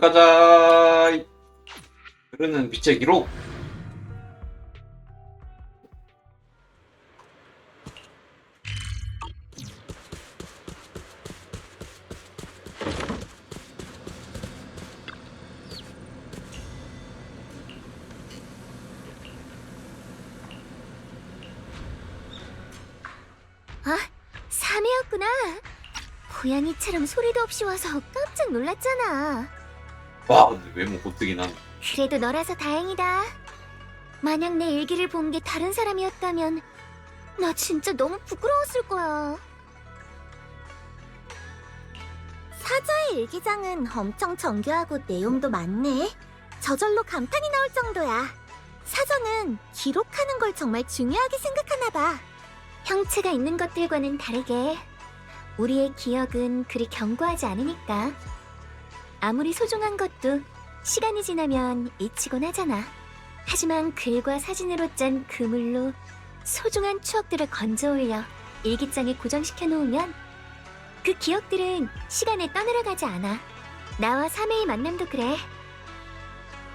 가자. 흐르는 빛의 기록. 아, 사내였구나. 고양이처럼 소리도 없이 와서 깜짝 놀랐잖아. 와, 근데 외모 고뜨긴 하네. 그래도 너라서 다행이다. 만약 내 일기를 본 게 다른 사람이었다면 나 진짜 너무 부끄러웠을 거야. 사자의 일기장은 엄청 정교하고 내용도 많네. 저절로 감탄이 나올 정도야. 사자는 기록하는 걸 정말 중요하게 생각하나 봐. 형체가 있는 것들과는 다르게 우리의 기억은 그리 견고하지 않으니까. 아무리 소중한 것도 시간이 지나면 잊히곤 하잖아. 하지만 글과 사진으로 짠 그물로 소중한 추억들을 건져 올려 일기장에 고정시켜 놓으면 그 기억들은 시간에 떠내려가지 않아. 나와 3회의 만남도 그래.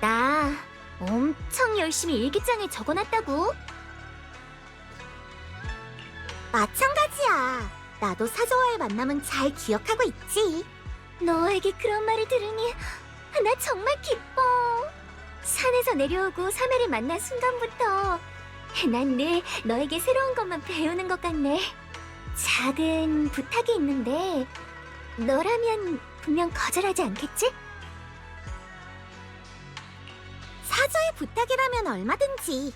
나 엄청 열심히 일기장에 적어놨다고. 마찬가지야. 나도 사자와의 만남은 잘 기억하고 있지. 너에게 그런 말을 들으니 나 정말 기뻐. 산에서 내려오고 사매를 만난 순간부터 난 늘 너에게 새로운 것만 배우는 것 같네. 작은 부탁이 있는데 너라면 분명 거절하지 않겠지? 사자의 부탁이라면 얼마든지.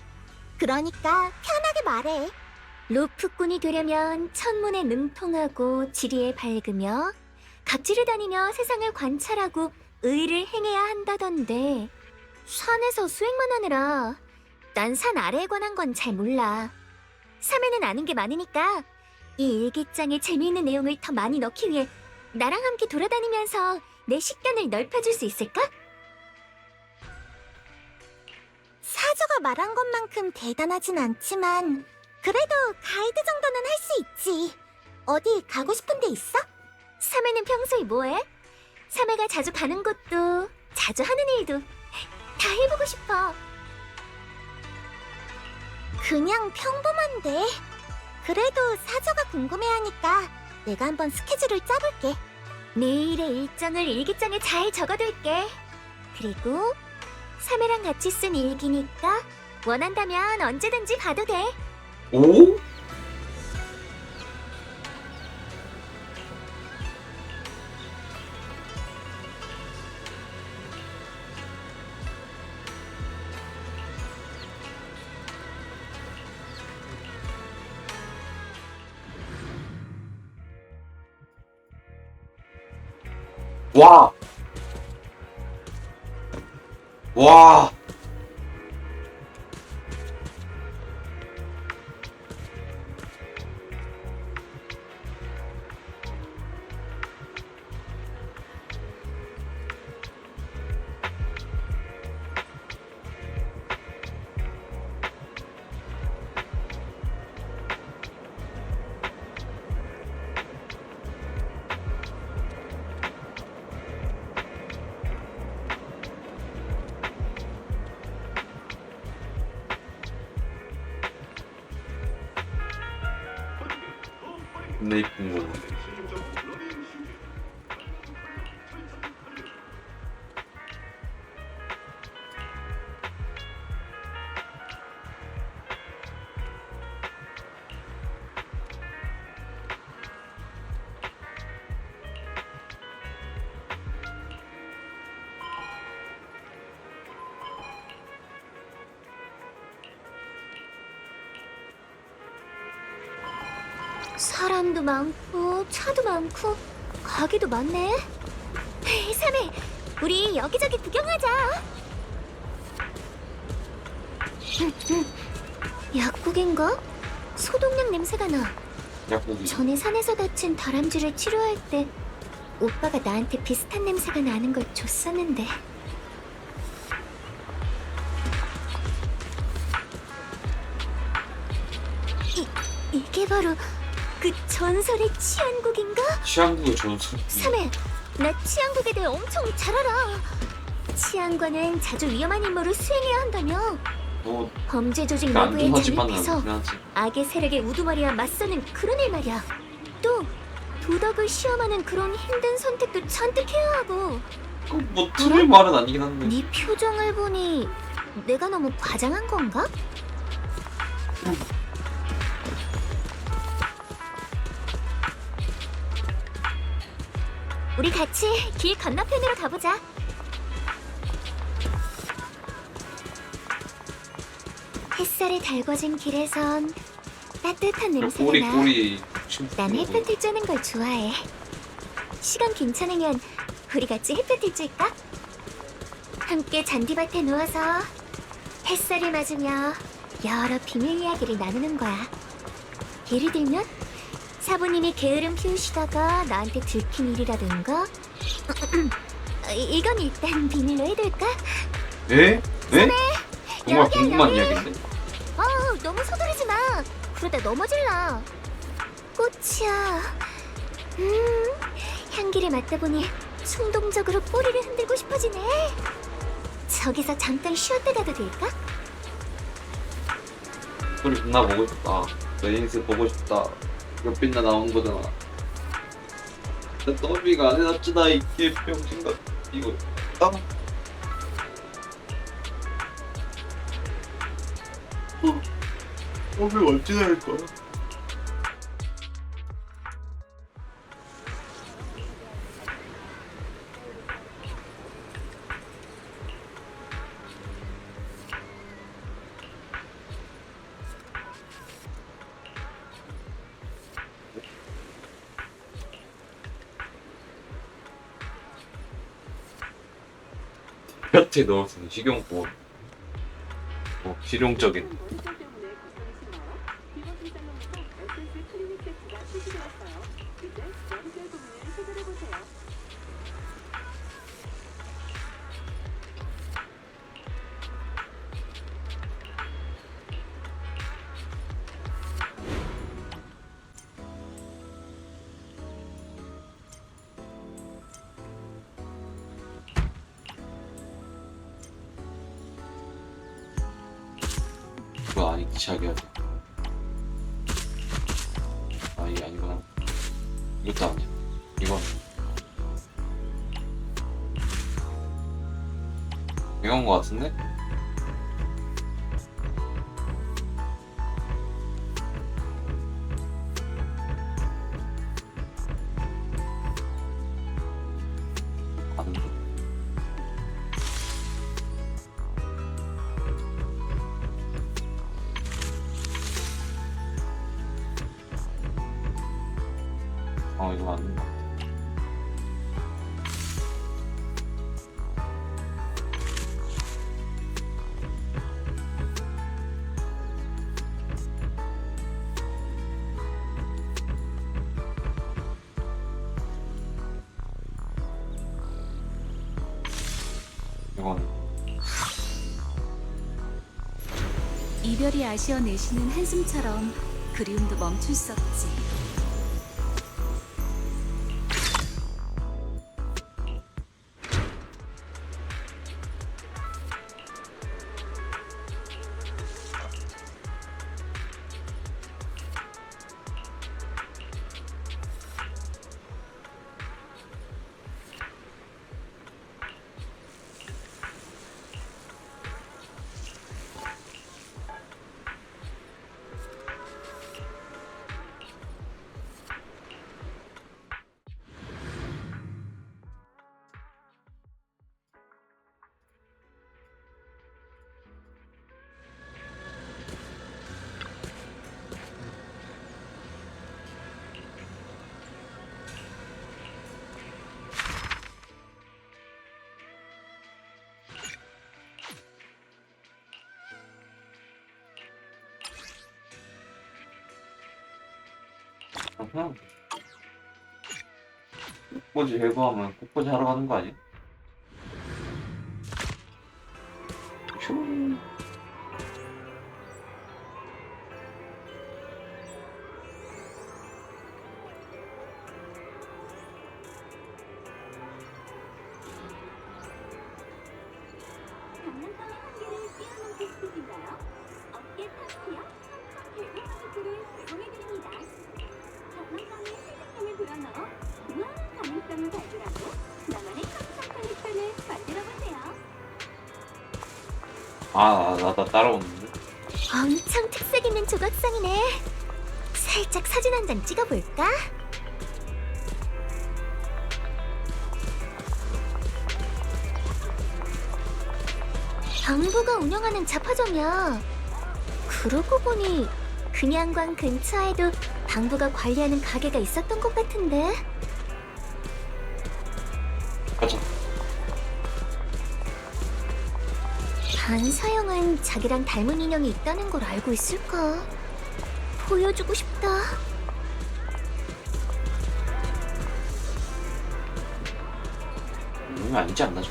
그러니까 편하게 말해. 루프꾼이 되려면 천문에 능통하고 지리에 밝으며 각지를 다니며 세상을 관찰하고 의를 행해야 한다던데 산에서 수행만 하느라 난 산 아래에 관한 건 잘 몰라. 삶에는 아는 게 많으니까 이 일기장에 재미있는 내용을 더 많이 넣기 위해 나랑 함께 돌아다니면서 내 식견을 넓혀줄 수 있을까? 사조가 말한 것만큼 대단하진 않지만 그래도 가이드 정도는 할 수 있지. 어디 가고 싶은 데 있어? 삼해는 평소에 뭐해? 삼해가 자주 가는 곳도 자주 하는 일도 다 해보고 싶어. 그냥 평범한데. 그래도 사조가 궁금해하니까 내가 한번 스케줄을 짜볼게. 내일의 일정을 일기장에 잘 적어둘게. 그리고 삼해랑 같이 쓴 일기니까 원한다면 언제든지 봐도 돼. 오? 와. 와. 근데 이쁜 사람도 많고 차도 많고 가게도 많네. 삼해, 우리 여기저기 구경하자. 약국인가? 소독약 냄새가 나. 약국이. 전에 산에서 다친 다람쥐를 치료할 때 오빠가 나한테 비슷한 냄새가 나는 걸 줬었는데. 이, 이게 바로 그 전설의 치안국인가? 취향국의 전설. 삼해, 나 치안국에 대해 엄청 잘 알아. 치안관은 자주 위험한 임무를 수행해야 한다며. 너 범죄 조직 안 내부에 잠입해서 않긴 하지. 악의 세력의 우두머리와 맞서는 그런 일 말이야. 또 도덕을 시험하는 그런 힘든 선택도 잔뜩 해야 하고. 그뭐 틀린 말은 아니긴 한데. 네 표정을 보니 내가 너무 과장한 건가? 우리 같이 길 건너편으로 가보자. 햇살이 달궈진 길에선 따뜻한 냄새가 꼬리 나. 꼬리. 난 햇볕을 쬐는 걸 좋아해. 시간 괜찮으면 우리 같이 햇볕을 쬐까? 함께 잔디밭에 누워서 햇살을 맞으며 여러 비밀 이야기를 나누는 거야. 예를 들면 사부님이 게으름 피우시다가 나한테 들킨 일이라든가 이- 이건 일단 비밀로 해둘까? 네? 네? 정말 여기야, 궁금한 여기. 이야기인데. 어, 너무 서두르지 마. 그러다 넘어질라. 꽃이야. 음, 향기를 맡다 보니 충동적으로 꼬리를 흔들고 싶어지네. 저기서 잠깐 쉬었다 가도 될까? 소리 존나 보고 싶다. 너 인스 보고 싶다. 몇 빛나 나온 거잖아. 나 더비가 안 해놨잖아 이게 병신가 이거 아 어, 더비 언제 할 거야? 곁에 넣었으니 식용보 뭐 실용적인 아니 기차기야 아 이게 아니구나. 이것도 아니야 이건. 이건 거 같은데? 이건 이별이 아쉬워 내쉬는 한숨처럼 그리움도 멈출 수 없지. 그냥 꽃꽂이 해부하면 꽃꽂이 하러 가는 거 아니야? 아, 나, 나 따라오는데? 엄청 특색 있는 조각상이네. 살짝 사진 한 장 찍어볼까? 정부가 운영하는 잡화점이야. 그러고 보니 그냥관 근처에도 당부가 관리하는 가게가 있었던 것 같은데. 반사형은 자기랑 닮은 인형이 있다는 걸 알고 있을까? 보여주고 싶다. 이거 아니지 않나, 저?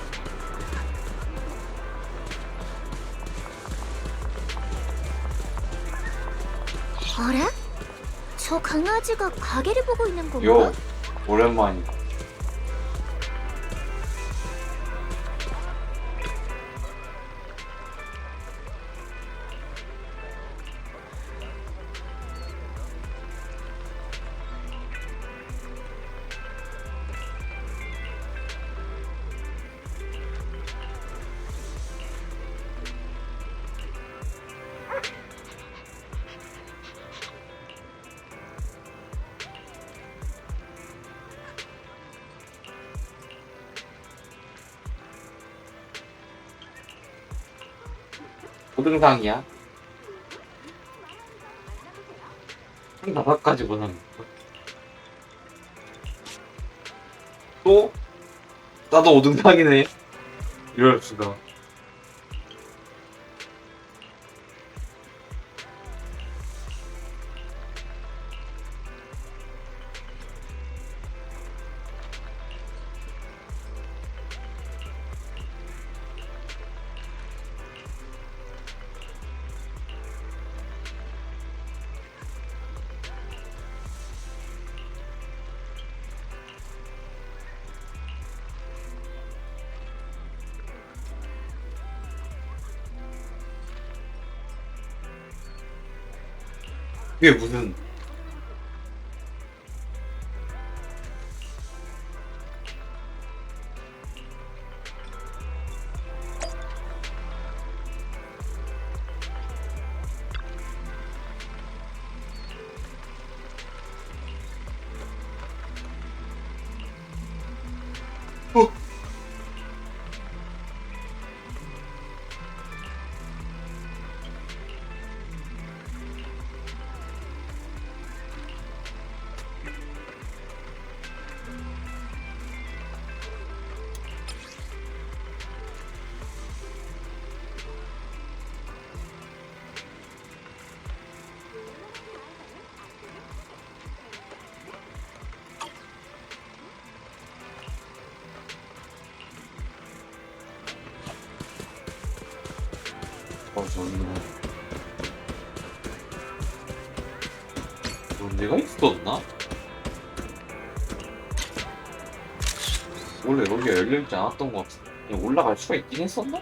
어라? 저 강아지가 가게를 보고 있는 건가? 요, 오랜만이다. 고등상이야? 한 다섯 가지 보는 거. 또? 나도 5등상이네. 이럴 수가. 그게 무슨 그런 데가 있었나? 원래 여기가 열려있지 않았던 것 같은데 올라갈 수가 있긴 했었나?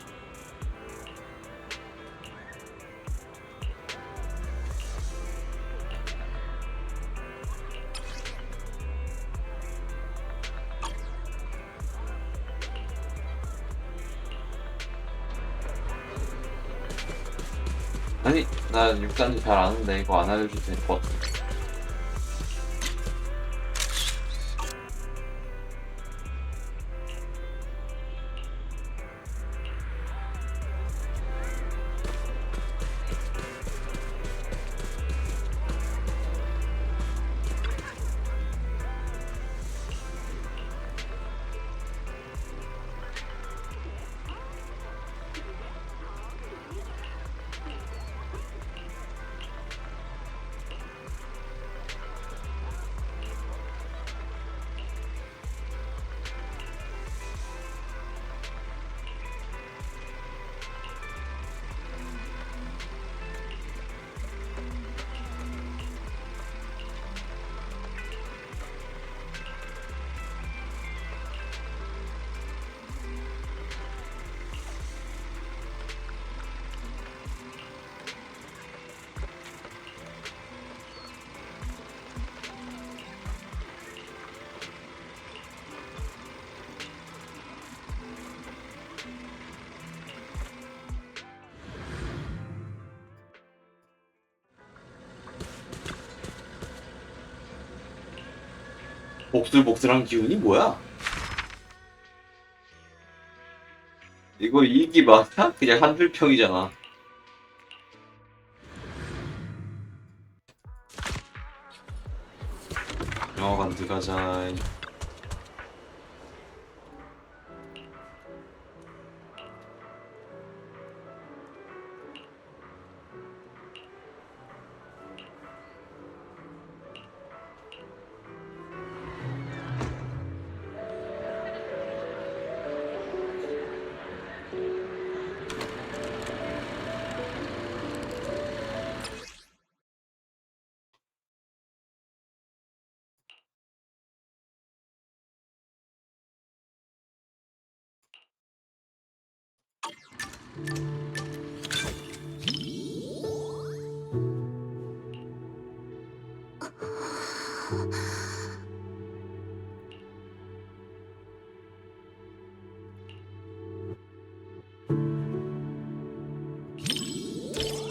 아니 나 육단지 잘 아는데 이거 안 알려줘도 될 것 같아 복슬복슬한 기운이 뭐야? 이거 이기 맞아? 그냥 한 줄평이잖아. 영화관 들어가자.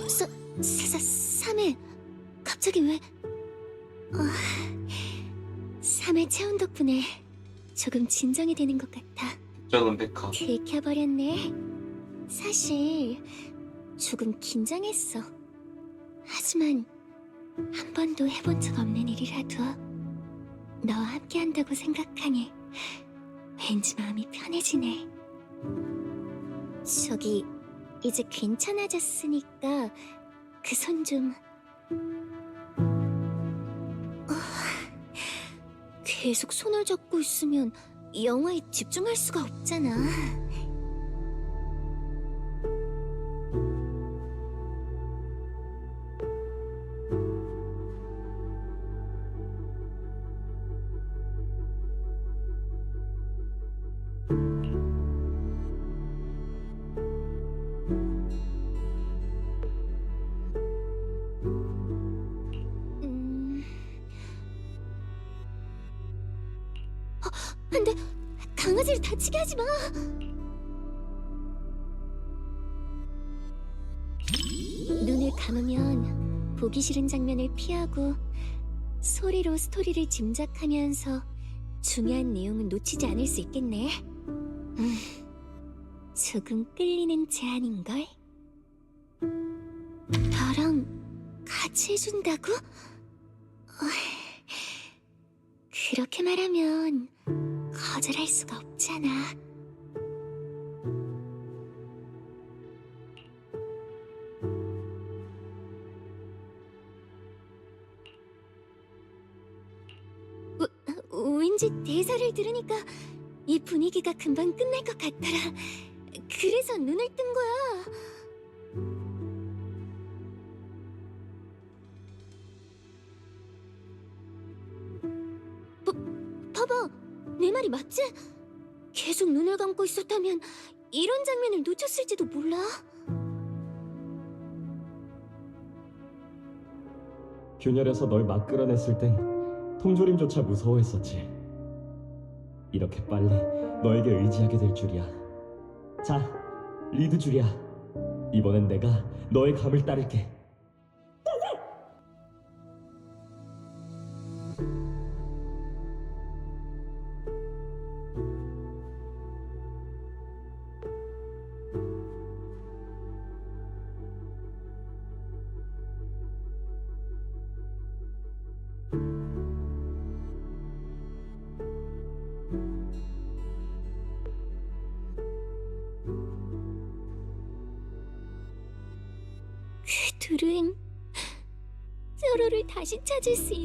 사, 사, 삼회 갑자기 왜? 어, 삼회 체온 덕분에 조금 진정이 되는 것 같아. 백화. 들켜버렸네. 사실 조금 긴장했어. 하지만 한 번도 해본 적 없는 일이라도 너와 함께 한다고 생각하니 왠지 마음이 편해지네. 저기 이제 괜찮아졌으니까 그 손 좀. 아, 계속 손을 잡고 있으면 영화에 집중할 수가 없잖아. 감으면 보기 싫은 장면을 피하고 소리로 스토리를 짐작하면서 중요한 내용은 놓치지 않을 수 있겠네. 음, 조금 끌리는 제안인걸? 나랑 같이 해준다고? 어이, 그렇게 말하면 거절할 수가 없잖아. 대사를 들으니까 이 분위기가 금방 끝날 것 같더라. 그래서 눈을 뜬 거야. 봐, 봐봐, 내 말이 맞지? 계속 눈을 감고 있었다면 이런 장면을 놓쳤을지도 몰라. 균열에서 널 막 끌어냈을 땐 통조림조차 무서워했었지. 이렇게 빨리 너에게 의지하게 될 줄이야. 자, 리드 줄이야. 이번엔 내가 너의 감을 따를게.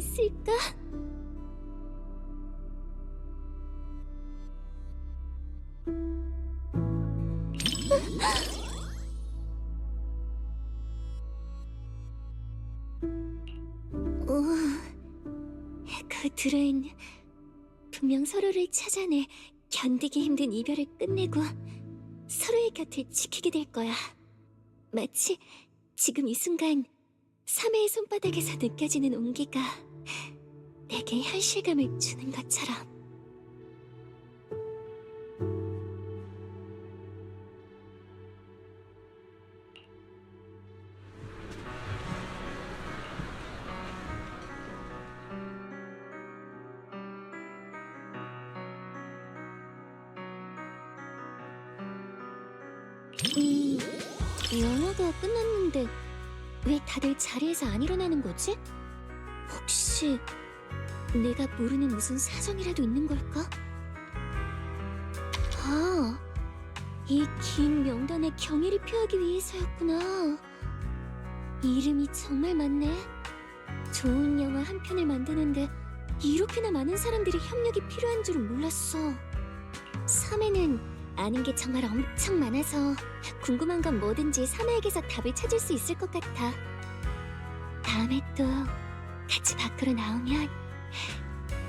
있을까? 어, 그 둘은 분명 서로를 찾아내 견디기 힘든 이별을 끝내고 서로의 곁을 지키게 될 거야. 마치 지금 이 순간 사매의 손바닥에서 느껴지는 온기가 내게 현실감을 주는 것처럼. 이 영화가 끝났는데 왜 다들 자리에서 안 일어나는 거지? 혹시 내가 모르는 무슨 사정이라도 있는 걸까? 아, 이 긴 명단에 경의를 표하기 위해서였구나. 이름이 정말 많네. 좋은 영화 한 편을 만드는데 이렇게나 많은 사람들이 협력이 필요한 줄은 몰랐어. 섬에는 아는 게 정말 엄청 많아서 궁금한 건 뭐든지 사나에게서 답을 찾을 수 있을 것 같아. 다음에 또 같이 밖으로 나오면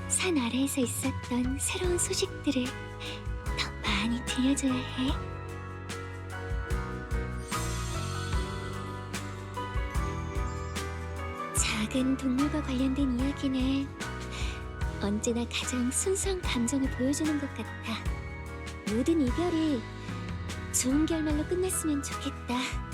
산 아래에서 있었던 새로운 소식들을 더 많이 들려줘야 해. 작은 동물과 관련된 이야기는 언제나 가장 순수한 감정을 보여주는 것 같아. 모든 이별이 좋은 결말로 끝났으면 좋겠다.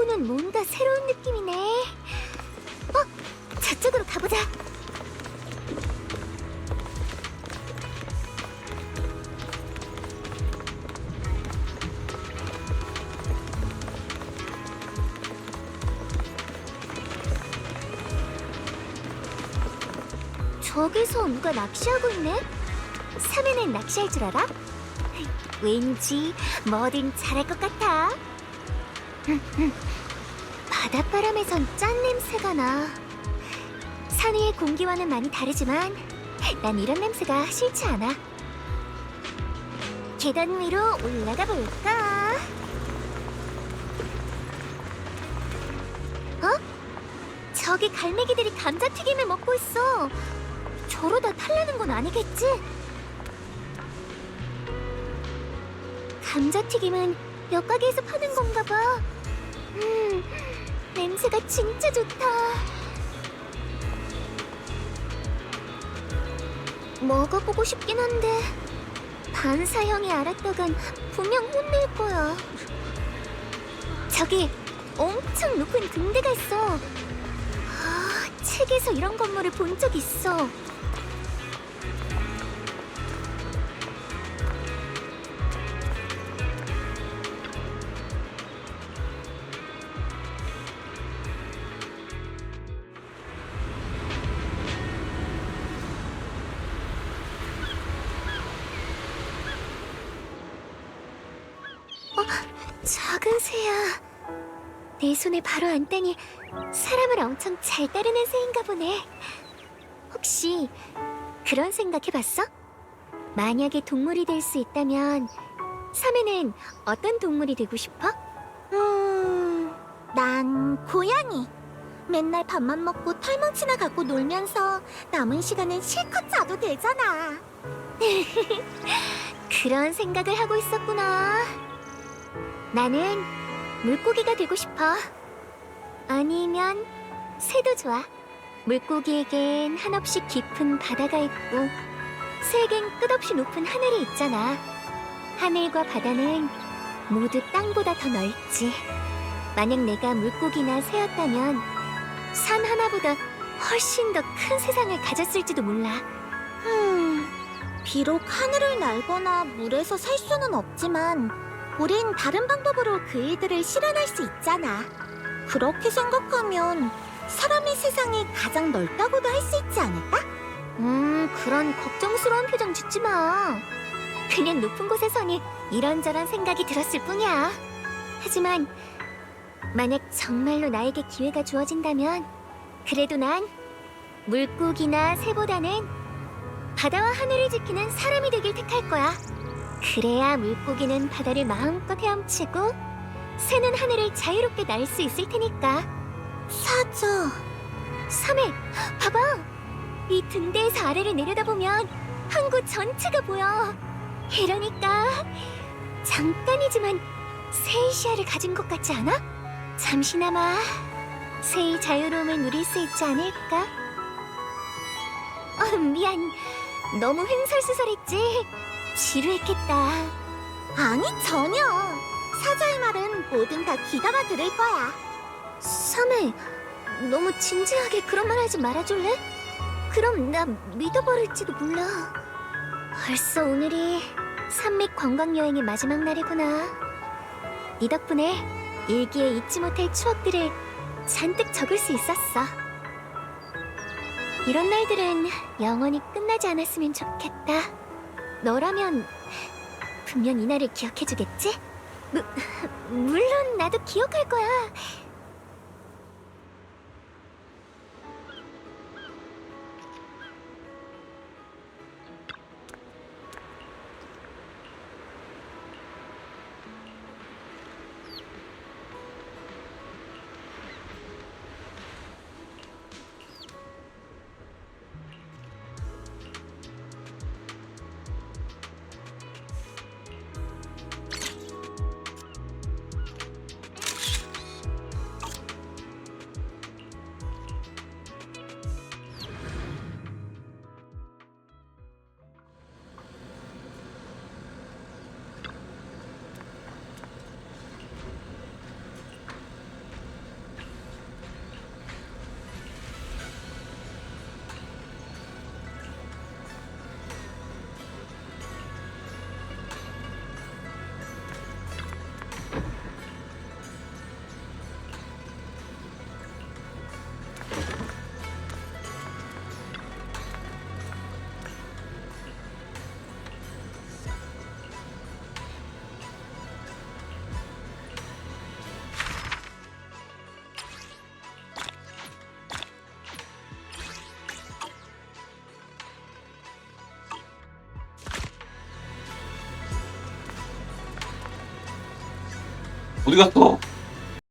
항구는 뭔가 새로운 느낌이네. 어? 저쪽으로 가보자. 저기서 누가 낚시하고 있네? 사면은 낚시할 줄 알아? 왠지 뭐든 잘할 것 같아. 바닷바람에선 짠 냄새가 나. 산 위의 공기와는 많이 다르지만 난 이런 냄새가 싫지 않아. 계단 위로 올라가 볼까? 어? 저기 갈매기들이 감자튀김을 먹고 있어. 저러다 탈나는 건 아니겠지? 감자튀김은 몇 가게에서 파는 건가 봐. 음, 냄새가 진짜 좋다. 먹어보고 싶긴 한데 반사 형이 알았다간 분명 혼낼 거야. 저기 엄청 높은 등대가 있어. 아, 참. 책에서 이런 건물을 본 적 있어. 어, 앉다니 사람을 엄청 잘 따르는 새인가 보네. 혹시 그런 생각해봤어? 만약에 동물이 될 수 있다면 섬에는 어떤 동물이 되고 싶어? 음, 난 고양이. 맨날 밥만 먹고 털뭉치나 갖고 놀면서 남은 시간은 실컷 자도 되잖아. 그런 생각을 하고 있었구나. 나는 물고기가 되고 싶어. 아니면 새도 좋아. 물고기에겐 한없이 깊은 바다가 있고 새에겐 끝없이 높은 하늘이 있잖아. 하늘과 바다는 모두 땅보다 더 넓지. 만약 내가 물고기나 새였다면 산 하나보다 훨씬 더 큰 세상을 가졌을지도 몰라. 음, 비록 하늘을 날거나 물에서 살 수는 없지만 우린 다른 방법으로 그 일들을 실현할 수 있잖아. 그렇게 생각하면 사람의 세상이 가장 넓다고도 할 수 있지 않을까? 음, 그런 걱정스러운 표정 짓지 마. 그냥 높은 곳에 서니 이런저런 생각이 들었을 뿐이야. 하지만 만약 정말로 나에게 기회가 주어진다면 그래도 난 물고기나 새보다는 바다와 하늘을 지키는 사람이 되길 택할 거야. 그래야 물고기는 바다를 마음껏 헤엄치고 새는 하늘을 자유롭게 날 수 있을 테니까. 사저. 삼해, 봐봐. 이 등대에서 아래를 내려다보면 항구 전체가 보여. 이러니까 잠깐이지만 새의 시야를 가진 것 같지 않아? 잠시나마 새의 자유로움을 누릴 수 있지 않을까? 어, 미안. 너무 횡설수설했지. 지루했겠다. 아니 전혀. 사자의 말은 뭐든 다 귀담아 들을 거야. 삼해, 너무 진지하게 그런 말 하지 말아줄래? 그럼 나 믿어버릴지도 몰라. 벌써 오늘이 산맥 관광 여행의 마지막 날이구나. 네 덕분에 일기에 잊지 못할 추억들을 잔뜩 적을 수 있었어. 이런 날들은 영원히 끝나지 않았으면 좋겠다. 너라면 분명 이 날을 기억해주겠지? 무, 물론 나도 기억할 거야. 어디 갔어?